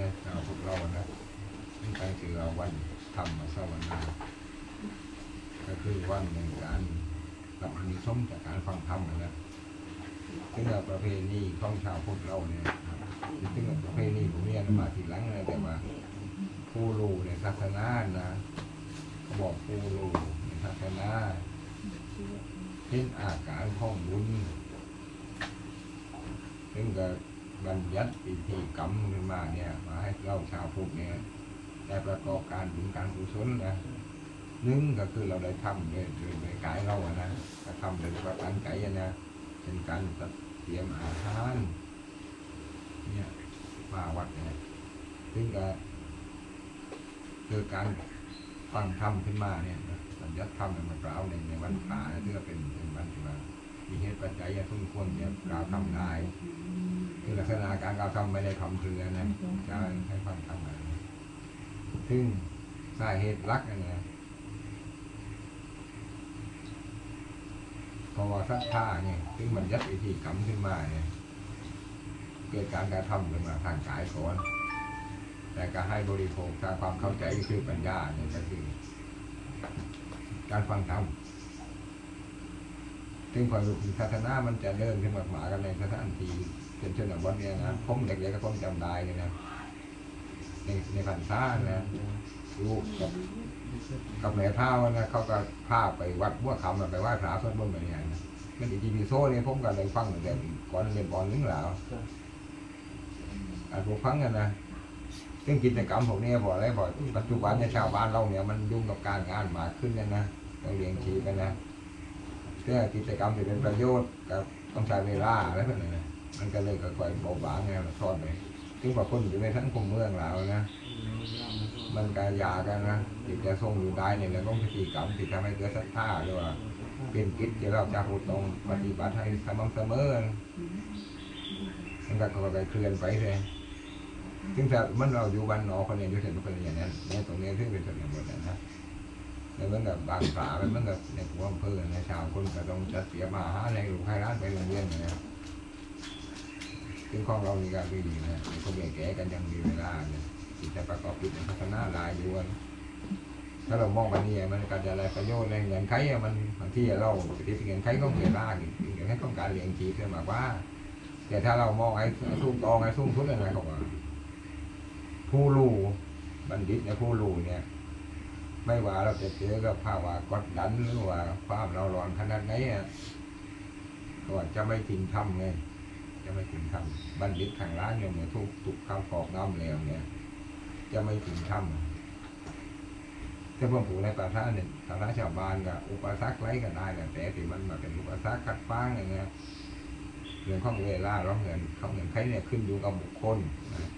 นะเอาพวกเรานะนี่ไปคือเอาวันธรรมสวนาก็คือวันในการรับนิสงส์จากการฟังธรรมนะซึ่งว่าประเพณีของชาวพุทธเราเนี่ยซึ่งประเพณีผมเนี่ยมาทีหลังนะแต่ว่าผู้รู้ในศาสนานะเขาบอกผู้รู้ในศาสนาเห็นอาการของบุญซึ่งก็ บัญญัติพิธีกรรมขึ้นมาเนี่ย มาให้เราชาวพุทธเนี่ยได้ประกอบการบุญการกุศลนะหนึ่งก็คือเราได้ทำด้วยด้วยด้วยกายเราอะนะก็ทำโดยประการใจอะนะเป็นการเตรียมอาหารเนี่ยมาวัดเนี่ยซึ่งก็คือการฟังธรรมขึ้นมาเนี่ยบัญญัติธรรมเนี่ยมากล่าวในในวันพระที่ก็เป็นเป็นวันที่ว่ามีเหตุปัจจัยที่ทุกคนเนี่ยกล่าวทำได้ ลักษณะการกล่าวทำไม่ได้คำเพลือนะจะให้ความทำอะไรซึ่งสาเหตุหลักนะนะเพราะว่าศรัทธาเนี่ยซึ่งมันยัดวิธีกรรมขึ้นมาเนี่ยเกิดการกระทำขึ้นมาทางกายก่อนแต่ก็ให้บริโภคทางความเข้าใจคือปัญญาเนี่ยก็คือ การฟังธรรมซึ่งความรู้ศาสนามันจะเดินขึ้นมาหมากันในสถานที่ เป็นชนบทเนี่ยนะผมเด็กๆก็ผมจำได้เลยนะในในพันธานะลูกกับกับแม่เท่านะเขาก็พาไปวัดบัวคำไปไหว้พระสวดมนต์แบบนี้นะมันอีจีพีโซ่เนี่ยผมก็เลยฟังตั้งแต่ก่อนเรียนปอนนึงแล้วอ่านผมฟังกันนะซึ่งกิจกรรมผมเนี่ยบอกอะไรบอกปัจจุบันเนี่ยชาวบ้านเราเนี่ยมันยุ่งกับการงานมากขึ้นเนี่ยนะต้องเลี้ยงชีพกันนะเพื่อกิจกรรมที่เป็นประโยชน์กับต้องใช้เวลาอะไรแบบนี้นะ มันก็เลยก็ค่อยเบาบางไงเราทอดไปถึงว่าคนอยู่ในทั้งคมเมืองแล้วนะมันก็ยากันนะที่จะทรงอยู่ได้เนี่ยแล้วต้องพิธีกรรมที่ทำให้เกิดศรัทธาหรือว่าเป็นกิจที่เราจะพูดตรงปฏิบัติให้สม่ำเสมอมันก็ค่อยๆเคลื่อนไปเลยถึงแต่มันเราอยู่บ้านนอกคนเนี้อยู่เห็นคนอย่างนั้นเนี่ยตรงนี้ที่เป็นส่วนหมดนะแล้วมันแบบบางฝามันมันแบบในหัวอำเภอในชาวคนก็ต้องจัดเสียมาหาในลูกให้ร้านไปโรงเรียนนะ ซึ่งของเรานี่ก็ดีนะคนแก่ๆกันยังมีเวลาเนี่ยที่จะประกอบกิจพัฒนาหลายอยวนถ้าเรามองมันนี่มันก็จะอะไรประโยชน์ในเงินไขอะมันบางที่เราไปที่เงินไขก็เวลาอีกเงินไขต้องการเลี้ยงชีพเนี่ยมากว่า แต่ถ้าเรามองไอ้ทุ่งตองไอ้ทุ่งทุนอะไรก็ว่าผู้รู้บัณฑิตเนี่ยผู้รู้เนี่ย ไม่ว่าเราจะเจอกับภาวะกดดันหรือว่าความเราร้อนขนาดไหนอะก็จะไม่ทิ้งทำไง จะไม่ทิ้งทำบัณฑิตทางร้านเนี่ยเนี่ยทุกทุกคำขอบน้ำแล้วเนี่ย จะไม่ทิ้งทำถ้าพวกผู้ในประเทศเนี่ยทางราชาวบ้านก็อุปสรรคไรก็ได้แหละแต่ที่มันมาเป็นอุปสรรคขัดขวางอย่างเงี้ยเรื่องของเวลาเราเงินเขาเงินใครเนี่ยขึ้นอยู่กับบุคคล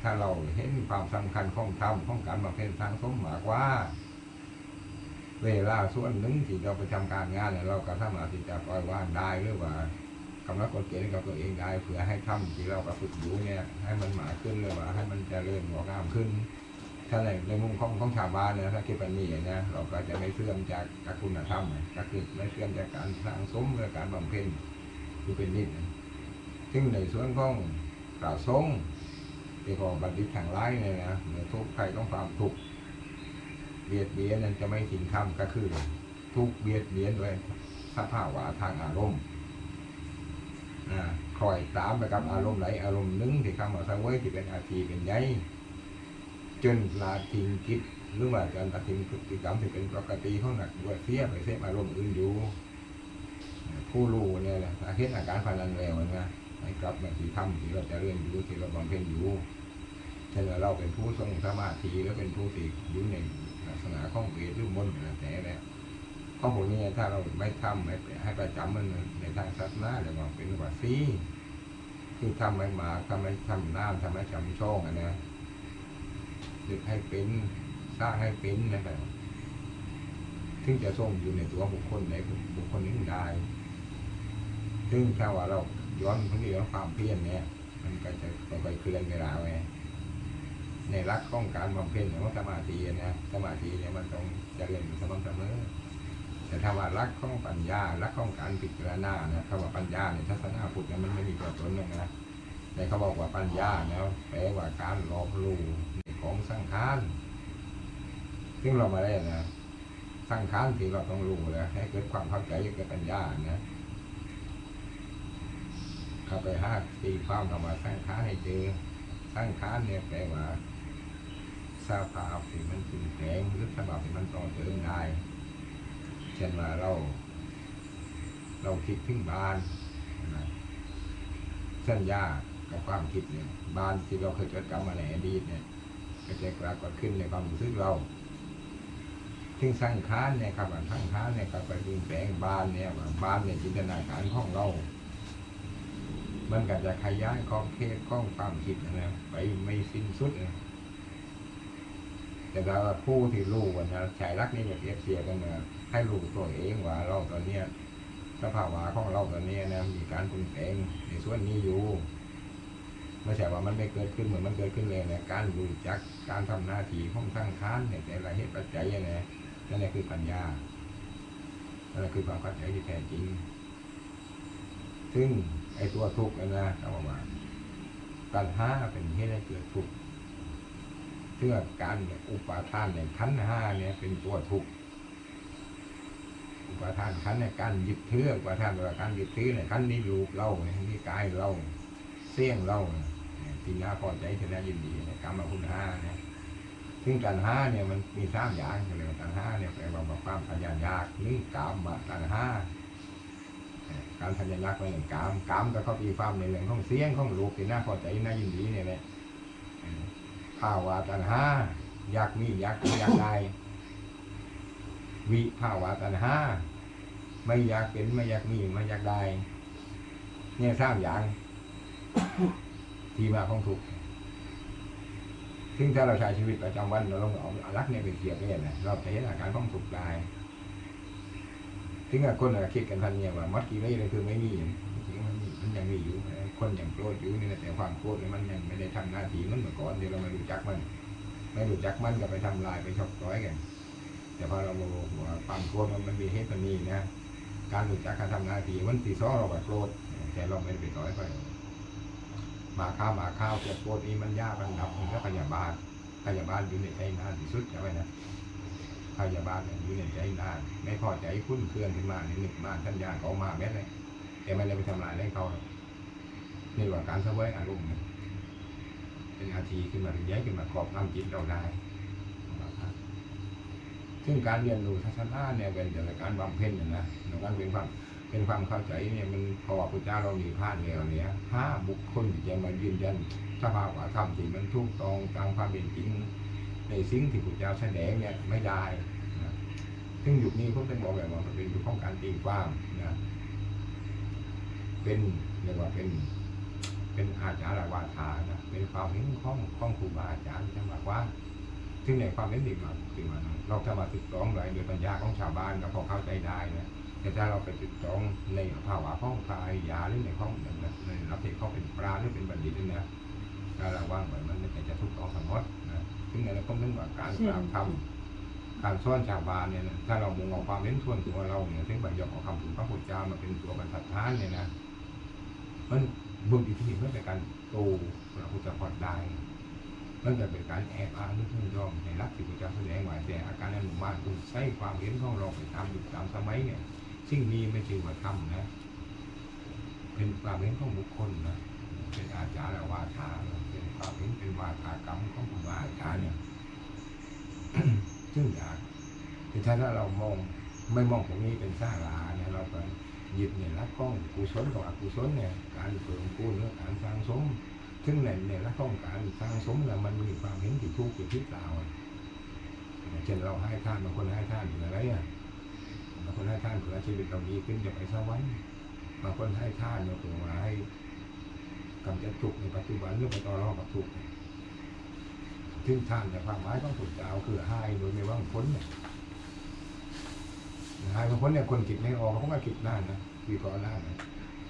ถ้าเราเห็นความสำคัญของธรรมของการบำเพ็ญทางสมหมากว่า เวลาส่วนหนึ่งที่เราไปทำการงานเนี่ยเราก็สามารถที่จะปล่อยว่างได้หรือว่า กำนดกฎเกณฑ์กับตัวเองได้เพื่อให้ทำที่เราประพฤติอยู่เนี่ยให้มันหมาขึ้นหรือว่าให้มันจเจริญงอกงามขึ้น ถ้าในในมุมของของชาวบ้านนี่ยถ้าคิดแบบนี้นี่ยเราก็จะไม่เสื่อมจากกคุณธรรมก็คือไม่เสื่อมจากการสร้างสมหรือการบำเพ็ญคือเป็นนิดซึ่งในส่วนของกล่าวทรงที่ของบัณฑิตทางไร้เนี่ยนะเมื่อทุกข์ใครต้องความทุกข์เบียดเบียนนั้นจะไม่ทิ้งคำก็คือ ทุกเบียดเบียนด้วยสภาวะทางอารมณ์ คอยตามไปกับอารมณ์ไหนอารมณ์นึงที่คำว่าสังเวยที่เป็นอาทีเป็นใยจนลาทิ้งคิดหรือว่าการตัดทิ้งพฤติกรรมที่เป็นปกติของหนักด้วยเสียไปเสียอารมณ์อื่นอยู่ผู้รู้เนี่ยแหละเห็นอาการพนันแล้วนะให้กลับมาที่ถ้ำที่เราจะเรียนอยู่ที่เราบำเพ็ญอยู่เช่นเราเป็นผู้ทรงสมาธิแล้วเป็นผู้ที่อยู่ในลักษณะของเวทหรือมนต์แต่แล้ว ข้อพวกนี้ถ้าเราไม่ทำไม่ให้ประจำมันในทางศาสนาเรียกว่าเป็นว่าซีคือทำไม่หมาทำไม่ทำน้ำทำไม่จำช่องอะนะ ดึกให้เป็นสร้างให้เป็นนะครับถึงจะทรงอยู่ในตัวบุคคลในบุคคลนี้ได้ ซึ่งถ้าว่าเราย้อนพื้นที่ย้อนความเพียรเนี่ย มันก็จะค่อยๆเคลื่อนเวลาไงในรักของการบำเพ็ญของสมาธินะสมาธิเนี่ยมันต้องเจริญอยู่เสมอเสมอ แต่ถ้าว่ารักของปัญญารักของการพิจารณานะคำว่าปัญญาในทัศนะพุทธเนี่ยมันไม่มีตัวตนเลยนะแต่เขาบอกว่าปัญญาเนี่ยแปลว่าการรอบรู้ในของสังขารซึ่งเรามาได้นะสังขารที่เราต้องรู้แล้วให้เกิดความเข้าใจเกิดปัญญานะเข้าไปหาตีความคำว่าสังขารให้เจอสังขารเนี่ยแปลว่าสภาพที่มันตื่นแสงหรือสภาพที่มันต่อเติมได้ เช่นว่าเรา เราคิดถึงบ้านนะสัญญากับความคิดเนี่ยบ้านที่เราเคยจดจำมาในอดีตเนี่ยก็จะปรากฏขึ้นในความรู้สึกเราถึงสังขารเนี่ยครับสังขารเนี่ยก็ไปดึงแปลงบ้านเนี่ยว่าบ้านเนี่ยจินตนาการของเรา มันก็จะขยายขอบเขตของความคิดนะไปไม่สิ้นสุดนะ แต่เราผู้ที่รู้วันนะชายรักนี่จะเปรียบเทียบกันนะให้รู้ตัวเองว่าเราตอนเนี้ยสภาวะของเราตอนนี้นะมีการปรุงแต่งในส่วนนี้อยู่ไม่ใช่ว่ามันไม่เกิดขึ้นเหมือนมันเกิดขึ้นเลยนะการรู้จักการทำหน้าที่ของสร้างค้านในแต่ละเหตุปัจจัยเนี่ยนั่นแหละคือปัญญานั่นแหละคือความเข้าใจที่แท้จริง ซึ่งไอ้ตัวทุกข์นะนะเขาบอกว่าตัณหาเป็นเหตุให้เกิดทุกข์ เพื่อการอุปาทานในขันห้าเนี่ยเป็นตัวทุกข์อุปทานขันในการยึดถืออุปทานว่าการยึดถือในขันนี้ลูกเรานี่กายเราเสี่ยงเราเนี่ยที่น่าพอใจที่น่ายินดีในกรรมคุณห้าเนี่ยซึ่งตัณหาเนี่ยมันมีสามอย่างเลยตัณหาเนี่ยแปลว่าความทะยานยากหรือกามมาตัณหาการทะยานยากในเรื่องกามกามก็เข้าตีความในเรื่องของเสียงของลูกที่น่าพอใจน่ายินดีเนี่ยแหละ ภาวะตัณหาอยากมีอยากอยากได้วิภาวะตัณหาไม่อยากเป็นไม่อยากมีไม่อยากได้เนี่ยสามอย่างที่มาของทุกข์ซึ่งถ้าเราใช้ชีวิตประจำวันเราลองเอาอลักษณ์เนี่ยไปเทียบเนี่ยนะเราจะเห็นอาการของทุกข์ได้ถึงกับคนคิดกันทันเนี่ยว่ามัดกี่ไม่เลยคือไม่มีจริงมันมันยังมีอยู่ คนอยังโกรธอยู่นี่นะแต่ความโกรธเนี่ยมันยังไม่ได้ทำหน้าที่มันเหมือนก่อนเดี๋ยวเราไม่รู้จักมัน ไม่รู้จักมันก็ไปทำลายไปชอบร้อยกัน แต่พอเราบอกว่าความโกรธมันมันมีเหตุมันมีนะการรู้จักการทำหน้าที่มันตีซ้อเราแบบโกรธแต่เราไม่ได้ไปต่อยไปมาข้าวมาข้าวเกิดโกรธนี้มันยากมันดับมันก็พยาบาลพยาบาลอยู่ในใจนานที่สุดใช่ไหมนะพยาบาลอยู่ในใจนานไม่พอใจคุ้นเครื่องขึ้นมาในนึกมาท่านยาเขามาแม้เลยแต่ไม่ได้ไปทำลายให้เขา นี่ว่าการเสวยอารมณ์เป็นอาทีขึ้นมาถึงแย้ขึ้นมากรอบน้ำจิตเราได้ซึ่งการเรียนรู้ทัศนะเนี่ยเป็นจากการบำเพ็ญนะนะในการเป็นความเป็นความเข้าใจเนี่ยมันพอพระเจ้าเรามีพลาดแล้วเนี่ยห้าบุคคลที่จะมายืนยันสภาวะธรรมที่มันถูกต้องตามความเป็นจริง ในสิ่งที่พระเจ้าแสดงเนี่ยไม่ได้นะซึ่งยุคนี้ผมต้องบอกแบบว่ามันเป็นยุคของการตีความนะเป็นเรียกว่าเป็น เป็นอาจารย์วาทานะเป็นความเห็นของของครูบาอาจารย์จะมากว่าซึ่งในความเป็นเด็กมาคือว่าเราถ้ามาตึกตรองโดยโดยปัญญาของชาวบ้านก็พอเข้าใจได้นะแต่ถ้าเราไปตึกตรองในภาวะของกายยาหรือในของในรับที่เขาเป็นปราหรือเป็นบัณฑิตนี่นะการระวังไว้มันจะจะทุกข์ต้องสมมตินะซึ่งในเราก็เรื่องว่าการกล่าวทำการสอนชาวบ้านเนี่ยถ้าเรามองเอาความเห็นส่วนตัวเราเนี่ยซึ่งบัญญัติของคำถึงพระพุทธเจ้ามาเป็นตัวบรรทัดฐานเนี่ยนะมัน บุญที่มันเป็นการโตพระพุทธพจน์ได้มันจะเป็นการแอบอ้างหรือทุ่งยอมในรักที่พระเจ้าแสดงไว้แต่อาการนั้นหมู่บ้านคุณใช้ความเห็นของเราไปตามยุคตามสมัยเนี่ยสิ่งนี้ไม่ใช่ว่าทำนะ เป็นความเห็นของบุคคลนะเป็นอาจารย์วาทาเป็นความเห็นเป็นวาทากรรมของครูบาอาจารย์เนี่ยซึ่งอยากแต่ถ้าเรามองไม่มองตรงนี้เป็นสร้างลาเนี่ยเราก็ ยึดเนี่ยรักข้องกุศลกับอกุศลเนี่ยการเพิ่มพูนเรื่องการสร้างสมซึ่งในในละต้องการสร้างสมแล้วมันมีความเห็นที่ถูกที่ผิดเปล่าอะเช่นเราให้ท่านบางคนให้ท่านเผื่ออะไรอะบางคนให้ท่านเผื่อชีวิตเราดีขึ้นจะไปสวรรค์บางคนให้ท่านเนี่ยเผื่อว่าให้กำจัดทุกข์ในปัจจุบันเรื่องไปต่อรองกับทุกข์ซึ่งท่านในความหมายต้องถูกจะเอาคือให้โดยไม่ว่างผลเนี่ย ให้บางคนเนี่ยคนคิดไม่ออกเขาก็คิดนานนะวิเคราะห์นานนะ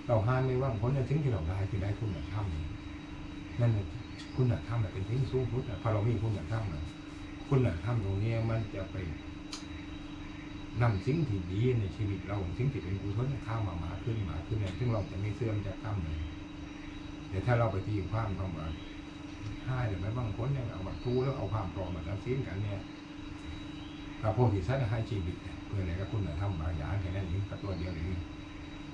เราห้ไม่ว่างผลในสิ่งที่เราได้คือได้คุณธรรมนั่นคุณธรรมน่ะเป็นทิ้งสูงสุดน่ะพอเรามีคุณธรรมน่ะคุณธรรมตรงนี้มันจะไปนำสิ่งที่ดีในชีวิตเราสิ่งที่เป็นกุศลข้ามาหมาขึ้นหมาขึ้นเนี่ยซึ่งเราจะไม่เสื่อมจากธรรมเลยเดี๋ยวถ้าเราไปตีความคำว่าห้าเดี๋ยวไม่บางคนเนี่ยเอาบัตรทูแล้วเอาความปลอมมาตัดสินกันเนี่ยเราพวกที่สัตว์ให้ชีวิตเนี่ย เพื่ออะไรก็คุณธรรมบางอย่างแค่นั้นเองกับตัวเดียวเอง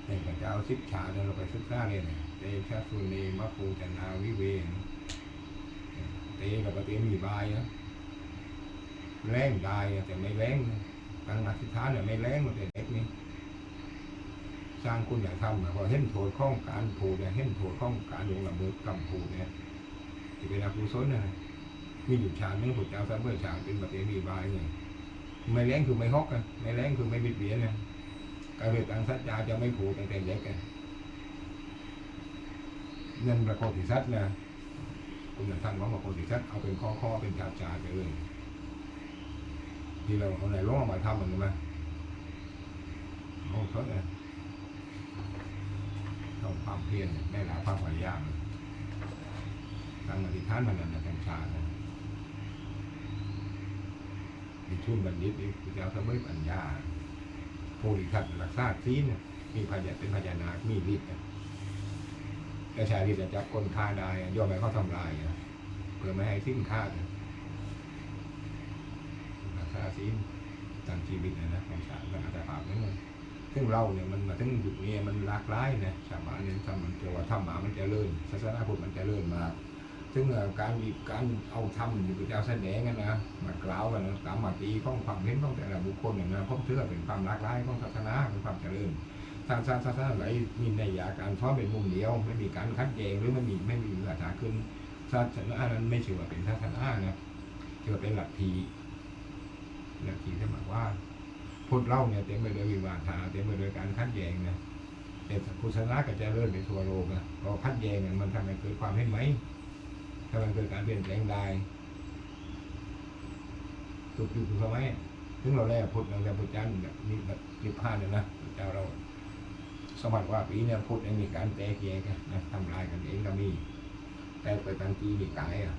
ในพระเจ้าสิบชาเนี่ยเราไปศึกษาเลยเนี่ยเตชะสุนีมะภูจนาวิเวงเตกับปะเตมีบายนะแรงได้แต่ไม่แรงนะการอธิษฐานเนี่ยไม่แรงหมดเลยเด็กนี่สร้างคุณอย่าทำนะพอเห็นโทษข้องการผูกเนี่ยเห็นโทษข้องการลงละเมิดกรรมผูเนี่ยที่เป็นอกุศลนะมีอยู่ชาติหนึงพระเจ้าสัมเบอร์ชาเป็นปฏิมีบายเนี่ย ไม่แรงคือไม่ฮอกกันไม่แรงคือไม่บิดเบี้ยนเนี่ยการเรียนต่างสัจจาจะไม่ผูกตั้งแต่เด็กกันนั่นประโคติสัตว์นะคุณท่านของประโคติสัตว์เอาเป็นข้อข้อเป็นชาติชาไปเลยที่เราเอาไหนร้องมาทำมันไหมโอ้เขาเนี่ยต้องความเพียรได้หลายความพยายามตั้งอธิษฐานมันนั่นนะแทงชาติ มีชุ่มบัณฑิตอีกพระเจ้าสมัยปัญญาผู้ที่ขัดรักษาศีนมีพยาเป็นพญานาคมีฤทธิ์น่ะชาฤทธิ์จะจับคนฆ่าได้ย่อมให้เขาทำลายอะเพื่อไม่ให้สิ้นค่ารักษาศีลตามชีวิตนะนะของชาติก็อาจจะภาพนั้นเลยซึ่งเราเนี่ยมันมาถึงยุคนี้มันหลากหลายนะชาวบ้านเนี่ยทำมันจะว่าธรรมะมันจะเลื่อนศาสนาพุทธมันจะเลื่อนมาก ซึ่งการมีการเอาธรรมอยู่กับเจ้าแสดงกันนะมากล่าวกันนะตามมาตีของความเห็นของแต่ละบุคคลเนี่ยนะผมเชื่อเป็นความหลากหลายของศาสนาเป็นความเจริญทางศาสนาไหนมีในยาการท้อเป็นมุมเดียว ไม่มีการคัดแยงหรือไม่มีไม่มีหลักฐานขึ้นศาสนานั้นไม่เชื่อว่าเป็นศาสนานะเชื่อเป็นหลักทีหลักทีที่หมายว่าพุทธเล่าเนี่ยเต็มไปด้วยวิวาทาเต็มไปด้วยการคัดแย้งนะแต่พุทธศาสนาก็จะเริ่มในทั่วโลกนะพอคัดแย้งเนี่ยมันทำให้เกิดความเห็นไหม ทำให้เกิดการเปลี่ยนแปลงได้ทุกยุคทุกสมัยถึงเราแรกพุทธเราแรกพุทธเจ้าแบบนี้แบบนิพพานเนี่ยนะพระเจ้าเรา สมัยว่าปีเนี่ยพุทธยังมีการแตกแยกนะทำลายกันเองก็มีแต่ไปทางกีนิกายอะ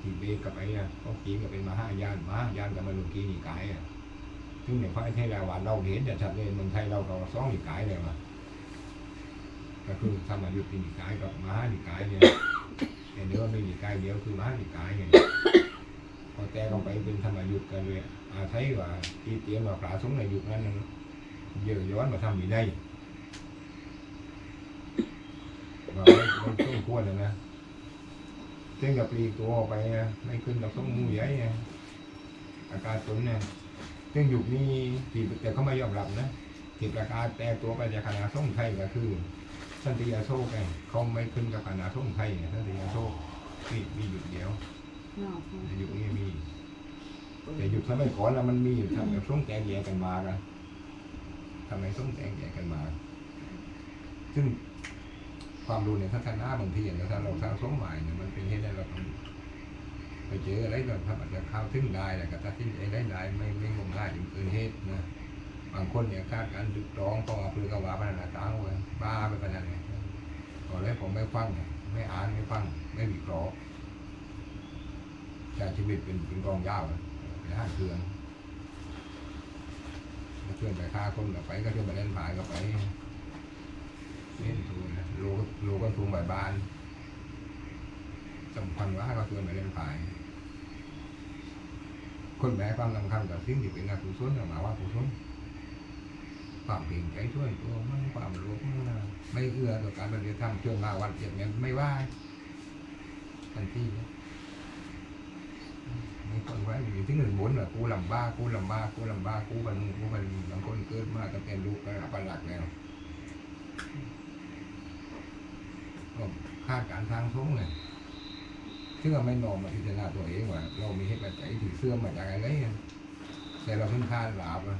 ทีเบสกับไอ้อะก็กีก็เป็นมหายานมหายานกับมาลุกีนิกายอะถึงในพระไทยเราว่าเราเห็นจะชัดเลยเมืองไทยเราก็สองนิกายเลยว่ะก็คือธรรมยุตินิกายกับมหานิกายเนี่ย แต่เนื้อไม่นิกายเดียวคือมหานิกายเนี่ยพอแต่ลงไปเป็นธรรมยุทธ์กันเลยอาศัยว่าอีเตียนว่าพระสงฆ์ในยุคนั้นเยอะย้อนมาทำมีได้ว่าม่ไม่ต้องควรเลยนะซึ่งกับปีตัวออกไปนะไม่ขึ้นกับต้องมูใหญ่นะอาการตนเนี่ยซึ่งยุคนี้ที่แต่เขาไม่ยอมรับนะที่ประกาศแต่ตัวไปจากคณะส่งไทยก็คือ สันติยาโซกไงเขาไม่ขึ้นกับคณะส่งไทยไงสันติยาโซกมีมีอยู่เดียวเนาะในยุคนี้มีแต่ยุคสมัยก่อนนะมันมีอยู่ทำแบบส่งแจงแยกกันมากันทำไมส่งแจงแยกกันมา ซึ่งความรู้ในทัศนะบางทีอย่างถ้าเราสร้างสมใหม่เนี่ยมันเป็นเหตุให้เราต้องไปเจออะไรก็ทำอาจจะเข้าถึงได้แต่ก็ตัดสินใจได้ได้ไม่ไม่งมง่ายจนเกินเหตุนะ บางคนเนี่ยคาดการดึกร้องก็เอาเปลือกว่าพัฒนาตางไว้บ้าไปขนาดนี้ก็เลยผมไม่ฟังไม่อ่านไม่ฟังไม่วิเคราะห์ใช้ชีวิตเป็นเป็นกองยาวเลยไปห้าเครื่องเพื่อนไปฆ่าคนก็ไปก็เพื่อนไปเล่นผายก็ไปเล่นทูนะโลก็โลก็ทูใบบานสำคัญว่าก็เพื่อนไปเล่นผายคนแม่ความสำคัญกับสิ่งที่เป็นอกุศลน่ะหมายว่ากุศล ความเก่งใจช่วยตัวมั่งความรู้มั่งไม่เอื้อต่อการปฏิบัติธรรมช่วงมาวันเจ็ดเนี่ยไม่ว่าทันทีนะมีคนไว้อยู่ที่หนึ่งหมุนอะกูลำบ้ากูลำบ้ากูลำบ้ากูบันกูบันบางคนเกิดมาตั้งแต่ลูกก็รับปหลักแล้วก็คาดการทางทุ่งเนี่ยซึ่งเราไม่นองมาพิจารณาตัวเองว่า เรามีเหตุปัจจัยที่เสื่อมมาจากอะไรแต่เราเพิ่งคาดหลาบอะ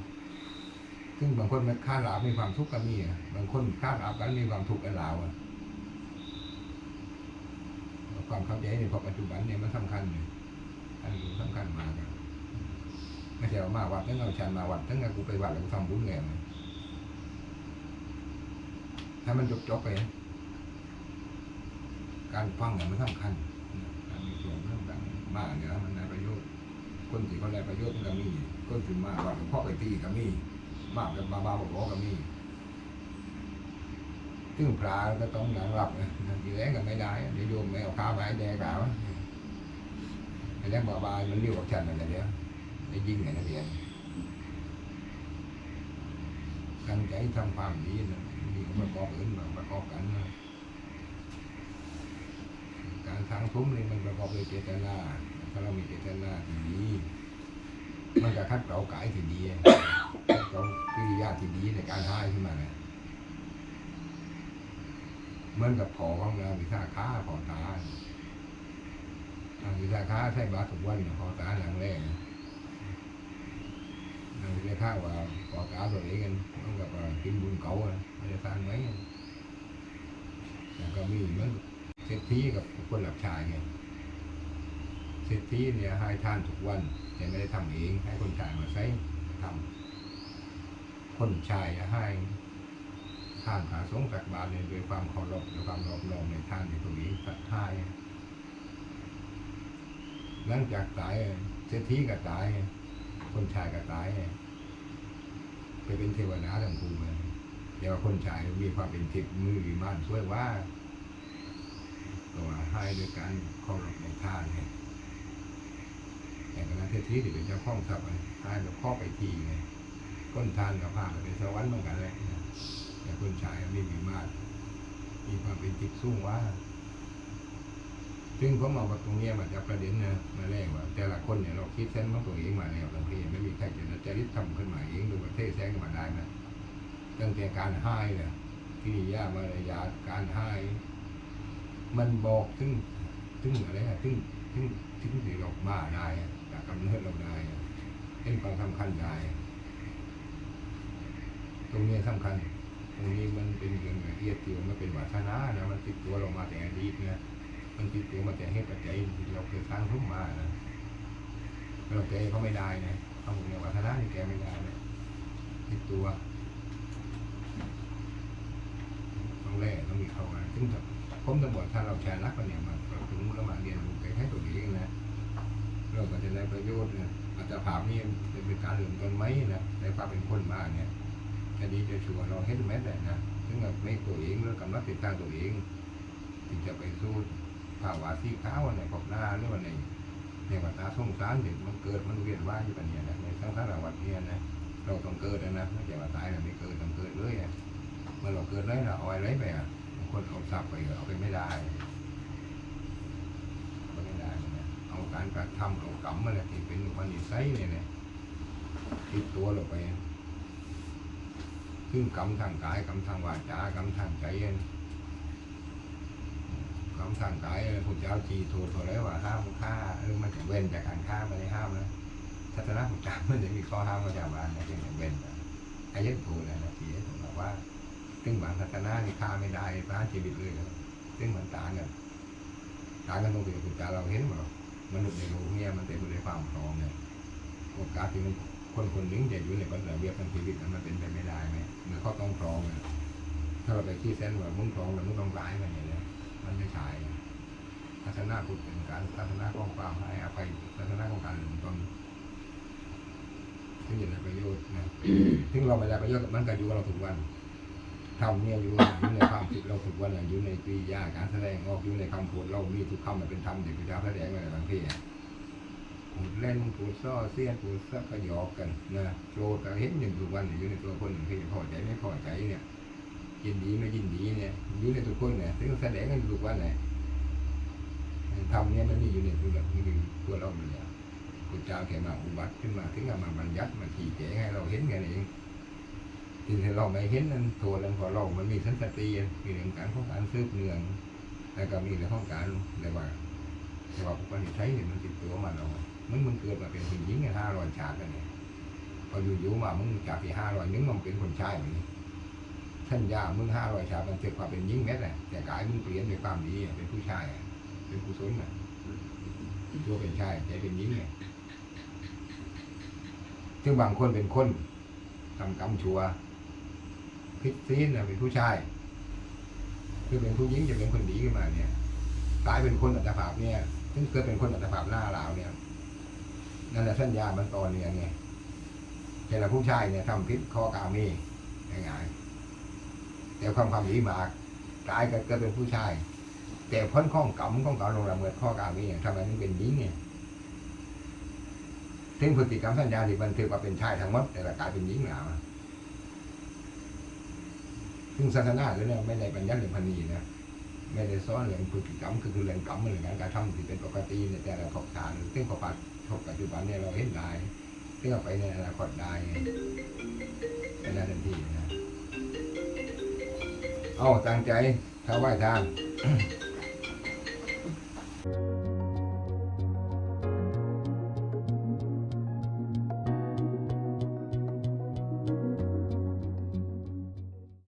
ซึ่งบางคนมันคาหลาบมีความทุกข์ก็มีบางคนคาหลาบกันมีความทุกข์กันหลาวอะความเข้าใจในพอปัจจุบันเนี่ยมันสำคัญเนี่ยอันนี้สำคัญมากไม่ใช่ว่ามาวัดตั้งเอาฉันมาวัดตั้งเอากูไปวัดแล้วกูทำบุญไงมันถ้ามันจบจบไป การฟังเนี่ยมันสำคัญการมีส่วนเรื่องดังมากเนี่ยมันได้ประโยชน์ คนที่เขาได้ประโยชน์ก็มีคนที่มาว่าหลวงพ่อไปตีก็มี มากแบบบาบาบอกก็มีซึ่งพระก็ต้องนั่งรับนะทีแรกก็ไม่ได้ เดี๋ยวโยมไม่เอาข้าวไปแดกเอาไอ้แรกบอกบายมันเรียกว่าฉันอะไรเดี๋ยวได้ยิ่งไงนะเดี๋ยนตั้งใจทำความดีนะมีองค์ประกอบอื่นมาประกอบกันนะการทางทุ้มนี่มันประกอบด้วยเจตนาถ้าเรามีเจตนาที่ดี มันจะคัดเรากายที่ดีคัดเรากิริยาที่ดีในการให้ขึ้นมาเนี่ยเหมือนกับผอของเราวิชาค้าผอตาอ่าวิชาค้าใช่บาทุกวันเนี่ยผอตาหลังแรกเราวิชาค้าว่าผอตาตัวเองกันเหมือนกับว่ากินบุญเก่าอะไม่ได้ทานไหมแล้วก็มีเหมือนเศรษฐีกับคนหลับชายไง เศรษฐีเนี่ยให้ทานทุกวันแต่ไม่ได้ทำเองให้คนชายมาใช้ทำคนชายอะให้ท่านหาสงฆ์ตักบาตรเนี่ยด้วยความเคารพด้วยความรอบรองในท่านที่ตัวเองสัตย์ให้หลังจากตายเศรษฐีก็ตาย คนชายก็ตายไปเป็นเทวดาทั้งคู่เลยเดี๋ยวาคนชายมีความเป็นทิพย์มือวิมานช่วยว่าตัวให้ด้วยการเคารพในท่านเนี่ย แต่คณะเทที่เป็นเจ้าข้องทรัพย์ทานกับข้อไปทีไงก้นทานกับผ้าก็เป็นสวรรค์เหมือนกันเลยนะแต่คนชายมีมีมาตรมีความเป็นจิตสูงว่า ซึ่งผมมองว่าตรงนี้มันจะประเด็นนะมาแรกว่า แต่ละคนเนี่ยเราคิดเส้นของตัวเองมาแล้วบางทีไม่มีใครจะจริตทำขึ้นมาเองหรือว่าเทศแซงมาได้นะตั้งแต่การให้เนี่ยกิริยามารยาทการให้มันบอกถึง ถึงอะไรอะถึงถึงถึงที่เรามาได้อะจากกำเนิดเราได้อะเป็นความสำคัญได้ ตรงนี้สำคัญ ตรงนี้มันเป็นเรื่องละเอียดที่มันเป็นวาสนานะมันติดตัวเรามาแต่อดีตเนี่ยมันติดตัวมาแต่เหตุปัจจัยที่เราเคยสร้างทุกมานะเราแก้เขาไม่ได้นะเอาเรื่องวาสนาที่แก้ไม่ได้นะติดตัวต้องแร่ต้องมีเข้ามาซึ่งถ้าผมจะบอกถ้าเราแชร์รักกันเนี่ยมา เรามาเรียนรู้ไปให้ตัวเองนะเราก็จะได้ประโยชน์นะอาจจะถามนี่เป็นการเริ่มต้นไหมนะในความเป็นคนมาเนี่ยจะดีจะชัวร์เราเห็นแม้แต่นะถึงกับไม่ตัวเองหรือกำลังติดตั้งตัวเองที่จะไปสู้ภาวะที่ข้าวในขอบหน้าหรือว่าในในวัฏสงสารเด็กมันเกิดมันเวียนว่ายอยู่แบบนี้นะในสังสารวัฏเนี่ยนะเราต้องเกิดนะนะไม่ใช่ว่าตายแล้วไม่เกิดต้องเกิดเลยอะเมื่อเราเกิดเลยเราเอาอะไรไปอะบางคนเอาทรัพย์ไปเอาไปไม่ได้ ก็ไม่ได้ นะเอาการกระทำเอากรรมอะไรที่เป็นวันนิสัยเนี่ยนะติดตัวเราไป ซึ่งกรรมทางกายกรรมทางวาจากรรมทางใจเนี่ยกรรมทางกายพระเจ้าจีโทษตัวแล้วว่าห้ามฆ่าหรือมันจะเว้นจากการฆ่าไม่ได้ห้ามนะทัศนะพระเจ้ามันจะมีข้อห้ามพระจ้าบ้านนะจึงจะเว้นอ้ยันถูกนะที่ยันถูกบอกว่าซึ่งบางทัศนะนี่ฆ่าไม่ได้ประชีวิตเลยซึ่งมันต่างกันการกันตรงที่คุณจาเราเห็นว่า มนุษย์ในโลกเนี่ยมันเต็มไปด้วยความพร้อมเนี่ยโอกาสที่มันคนคนนึงจะอยู่ในปัญหาเบียบกันชีวิตนั้นมันเป็นไปไม่ได้ไหมเมื่อเขาต้องพร้อมเนี่ยถ้าเราไปขี้เส้นว่ามึงพร้อมแล้วมึงต้องร้ายมันอย่างเนี้ยมันไม่ใช่ทัศนะพุทธเป็นการทัศนะของความให้อภัยทัศนะของการเริ่มตนซึ่งจะได้ประโยชน์นะซึ่งเราไม่ได้ประโยชน์มันก็อยู่กับเราทุกวัน ทำเนี่ยอยู่อยู่ในความคิดเราทุกวันน่ะอยู่ในกริยาการแสดงออกอยู่ในคำพูดเรามีทุกคำมันเป็นธรรมเด็กพระเจ้าแสดงไว้ในบางทีพูดเล่นพูดซ้อเสี้ยนพูดซักก็หยอกกันนะโกรธก็เห็นอย่างทุกวันอยู่ในตัวคนบางที่พอใจไม่พอใจเนี่ยยินดีไม่ยินดีเนี่ยอยู่ในทุกคนเนี่ยซึ่งแสดงกันทุกวันเลยทำเนี่ยมันมีอยู่ในตัวเรามีอยู่ตัวเราเลยอะพระเจ้าแค่มาอุบัติขึ้นมาถึงมาบัญญัติมาชี้แจงให้เราเห็นกันเอง ที่เราไม่เห็นนั้นตัวนั้นพองเรามันมีสันสติมีเรื่องการของการซื้อเนืองแล้วก็มีเรื่องของการเรียกว่าเรียกว่าปฏิใช้เนี่ยมันติดตัวมาเรามันมึงเกิดมาเป็นผู้หญิงห้าร้อยชาติกันเนี่ยพออยู่ๆมามึงจากที่ห้าร้อยนึงมันเป็นคนชายแบบนี้ท่านยามึงห้าร้อยชาติมันเกิดความเป็นหญิงแม้แต่แต่กายมึงเปลี่ยนเป็นความดีเป็นผู้ชายเป็นกุศลน่ะตัวเป็นชายใจเป็นหญิงเนี่ยซึ่งบางคนเป็นคนทำกรรมชั่ว พิษซีนน่ะเป็นผู้ชายคือเป็นผู้หญิงจะเป็นคนดีขึ้นมาเนี่ยตายเป็นคนอัตภาพเนี่ยซึ่งเกิดเป็นคนอัตภาพหน้าลาวเนี่ยนั่นแหละสัญญามันตอนเนี่ยไงแต่ละผู้ชายเนี่ยทำพิษข้อกาเมง่ายๆแต่ความความดีมากตายก็เกิดเป็นผู้ชาย แต่พ้นข้องกรรมข้องการลงละเมิดข้อกรรมนี้ทำไมถึงเป็นหญิงเนี่ยถึงพฤติกรรมสัญญาที่บันทึกว่าเป็นชายทั้งหมดแต่ละกลายเป็นหญิงแล้ว ซึ่งศาสนาเนี่ยไม่ได้บัญญัติเรื่องพันนีนะไม่ได้สอนเรื่องพฤติกรรมคือเรื่องกรรมเรื่องการทำที่เป็นปกติในแต่ละภพฐานซึ่งพอปัจปัจจุบันเนี่ยเราเห็นได้ซึ่งเอาไปในอนาคตได้เป็นนาทันทีนะเอาตั้งใจถ้าไหว้ทาง